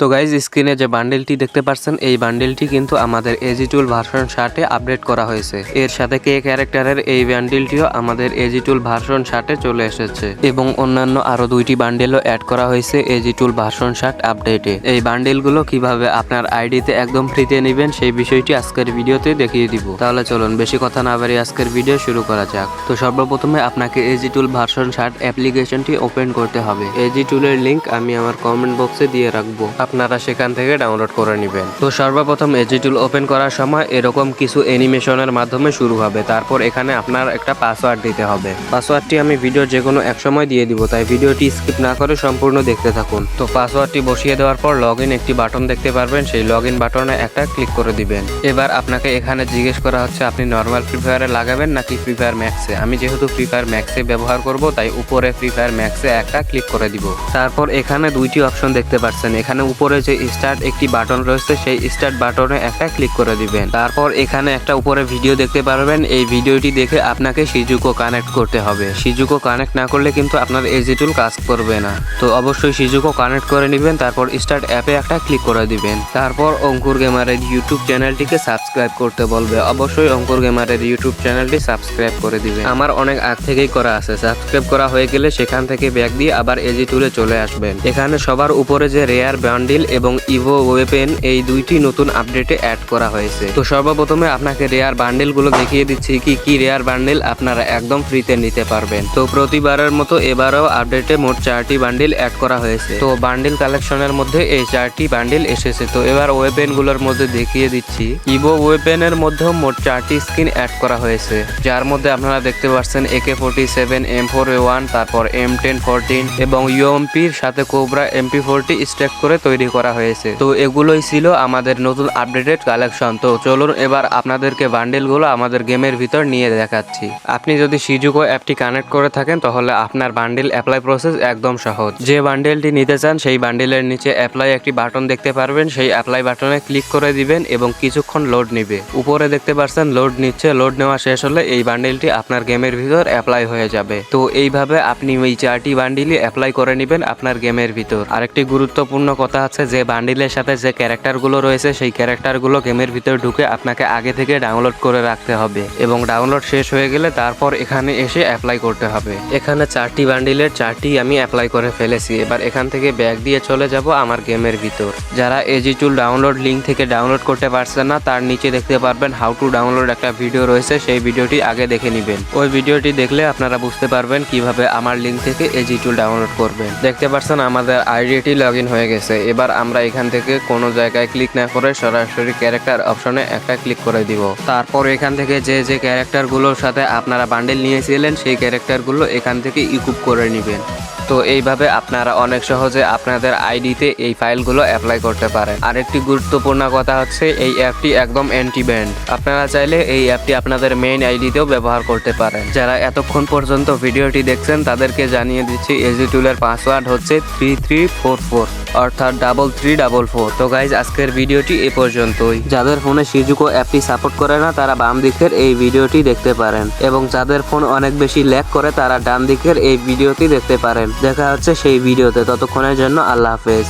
তো গাইজ স্ক্রিনে যে বান্ডেলটি দেখতে পাচ্ছেন এই বান্ডেলটি কিন্তু আমাদের এজি টুল ভার্সন ষাটে আপডেট করা হয়েছে। এর সাথে কে ক্যারেক্টারের এই বান্ডেলটিও আমাদের এজি টুল ভার্সন ষাটে চলে এসেছে। এবং অন্যান্য আরও দুইটি বান্ডেলও অ্যাড করা হয়েছে এজি টুল ভার্সন ষাট আপডেটে এই বান্ডেলগুলো কীভাবে আপনার আইডিতে একদম ফ্রিতে নেবেন, সেই বিষয়টি আজকের ভিডিওতে দেখিয়ে দিব। তাহলে চলুন, বেশি কথা না বাড়িয়ে আজকের ভিডিও শুরু করা যাক। তো সর্বপ্রথমে আপনাকে এজি টুল ভার্সন ষাট অ্যাপ্লিকেশনটি ওপেন করতে হবে। এজি টুলের লিঙ্ক আমি আমার কমেন্ট বক্সে দিয়ে রাখব। আপনারা সেখান থেকে ডাউনলোড করে নেবেন। তো সর্বপ্রথম এজি টুল ওপেন করার সময় এরকম কিছু অ্যানিমেশনের মাধ্যমে শুরু হবে। তারপর এখানে আপনার একটা পাসওয়ার্ড দিতে হবে। পাসওয়ার্ডটি আমি ভিডিওর যে কোনো এক সময় দিয়ে দিব, তাই ভিডিওটি স্কিপ না করে সম্পূর্ণ দেখতে থাকুন। তো পাসওয়ার্ডটি বসিয়ে দেওয়ার পর লগ একটি বাটন দেখতে পারবেন। সেই লগ বাটনে একটা ক্লিক করে দিবেন। এবার আপনাকে এখানে জিজ্ঞেস করা হচ্ছে, আপনি নর্মাল ফ্রি ফায়ারে লাগাবেন নাকি ফ্রি ফায়ার ম্যাক্সে আমি যেহেতু ফ্রি ফায়ার ম্যাক্সে ব্যবহার করব, তাই উপরে ফ্রি ফায়ার ম্যাক্সে একটা ক্লিক করে দিব। তারপর এখানে দুইটি অপশন দেখতে পাচ্ছেন। এখানে উপরে যে স্টার্ট একটি বাটন রয়েছে, সেই স্টার্ট বাটনে একটা ক্লিক করে দিবেন। তারপর এখানে একটা উপরে ভিডিও দেখতে পারবেন। এই ভিডিওটি দেখে আপনাকে সিজুকো কানেক্ট করতে হবে। সিজুকো কানেক্ট না করলে কিন্তু আপনার এজিটুল কাজ করবে না। তো অবশ্যই সিজুকো কানেক্ট করে নেবেন, তারপর স্টার্ট অ্যাপে একটা ক্লিক করে দিবেন। তারপর অঙ্কুর গেমারের ইউটিউব চ্যানেলটিকে সাবস্ক্রাইব করতে বলবে। অবশ্যই অঙ্কুর গেমারের ইউটিউব চ্যানেলটি সাবস্ক্রাইব করে দিবেন। আমার অনেক আগ থেকেই করা আছে। সাবস্ক্রাইব করা হয়ে গেলে সেখান থেকে ব্যাগ দিয়ে আবার এজি টুলে চলে আসবেন। এখানে সবার উপরে যে রেয়ার বান্ডিল এবং ইভো ওয়েপেন এই দুইটি নতুন আপডেটে অ্যাড করা হয়েছে। তো সর্বপ্রথমে আপনাকে রেয়ার বান্ডিলগুলো দেখিয়ে দিচ্ছি কি কি রেয়ার বান্ডিল আপনারা একদম ফ্রিতে নিতে পারবেন। তো প্রতিবারের মতো এবারও আপডেটে মোট চারটি বান্ডিল অ্যাড করা হয়েছে। তো বান্ডিল কালেকশনের মধ্যে এই চারটি বান্ডিল এসেছে। তো এবার ওয়েপেনগুলোর মধ্যে দেখিয়ে দিচ্ছি। ইভো ওয়েপেনের মধ্যেও মোট চারটি স্কিন অ্যাড করা হয়েছে। যার মধ্যে আপনারা দেখতে পাচ্ছেন AK forty seven M four one তারপর এম টেন ফোরটিন এবং ইউএমপির সাথে কোবরা এমপি ফোরটি স্ট্যাক করে তৈরি করা হয়েছে। তো এগুলোই ছিল আমাদের নতুন আপডেটেড কালেকশন তো চলুন এবার আপনাদেরকে বান্ডেলগুলো আমাদের গেমের ভিতর নিয়ে দেখাচ্ছি। আপনি যদি সিজুকো অ্যাপটি কানেক্ট করে থাকেন, তাহলে আপনার বান্ডেল অ্যাপ্লাই প্রসেস একদম সহজ। যে বান্ডেলটি নিতে চান, সেই বান্ডেলের নিচে অ্যাপ্লাই একটি বাটন দেখতে পারবেন। সেই অ্যাপ্লাই বাটনে ক্লিক করে দিবেন এবং কিছুক্ষণ লোড নিবে। উপরে দেখতে পাচ্ছেন লোড নিচ্ছে লোড নেওয়া শেষ হলে এই বান্ডেলটি আপনার গেমের ভিতর অ্যাপ্লাই হয়ে যাবে। তো এইভাবে আপনি এই চারটি বান্ডিলই অ্যাপ্লাই করে নেবেন আপনার গেমের ভিতর। আরেকটি গুরুত্বপূর্ণ কথা আছে যে বান্ডিলের সাথে যে ক্যারেক্টারগুলো রয়েছে, সেই ক্যারেক্টারগুলো গেমের ভিতর ঢুকে আপনাকে আগে থেকে ডাউনলোড করে রাখতে হবে এবং ডাউনলোড শেষ হয়ে গেলে তারপর এখানে এসে অ্যাপ্লাই করতে হবে। এখানে চারটি বান্ডিলের চারটি আমি অ্যাপ্লাই করে ফেলেছি। এবার এখান থেকে ব্যাগ দিয়ে চলে যাব আমার গেমের ভিতর। যারা এজি টুল ডাউনলোড লিঙ্ক থেকে ডাউনলোড করতে পারছেন না, তার নিচে দেখতে পারবেন হাউ টু ডাউনলোড একটা ভিডিও রয়েছে, সেই ভিডিওটি আগে দেখে নেবেন। ওই ভিডিওটি দেখলে আপনারা বুঝতে পারবেন কীভাবে আমার লিঙ্ক থেকে এজি টুল ডাউনলোড করবেন। দেখতে পাচ্ছেন আমাদের আইডিটি লগ হয়ে গেছে। এবার আমরা এখান থেকে কোনো জায়গায় ক্লিক না করে সরাসরি ক্যারেক্টার অপশনে একটা ক্লিক করে দিব। তারপর এখান থেকে যে যে ক্যারেক্টারগুলোর সাথে আপনারা বান্ডেল নিয়েছিলেন, সেই ক্যারেক্টারগুলো এখান থেকে ইকুপ করে নেবেন। তো এইভাবে আপনারা অনেক সহজে আপনাদের আইডিতে এই ফাইলগুলো অ্যাপ্লাই করতে পারেন। আরেকটি গুরুত্বপূর্ণ কথা হচ্ছে, এই অ্যাপটি একদম অ্যান্টি ব্যান্ড আপনারা চাইলে এই অ্যাপটি আপনাদের মেইন আইডিতেও ব্যবহার করতে পারেন। যারা এতক্ষণ পর্যন্ত ভিডিওটি দেখছেন, তাদেরকে জানিয়ে দিচ্ছি এজি টুলের পাসওয়ার্ড হচ্ছে থ্রি থ্রি ফোর ফোর অর্থাৎ ডাবল থ্রি ডাবল ফোর তো গাইজ আজকের ভিডিওটি এ পর্যন্তই। যাদের ফোনে সিজুকো অ্যাপটি সাপোর্ট করে না, তারা বাম দিকের এই ভিডিওটি দেখতে পারেন। এবং যাদের ফোন অনেক বেশি ল্যাক করে, তারা ডান দিকের এই ভিডিওটি দেখতে পারেন। দেখা হচ্ছে সেই ভিডিওতে। ততক্ষণের জন্য আল্লাহ হাফেজ।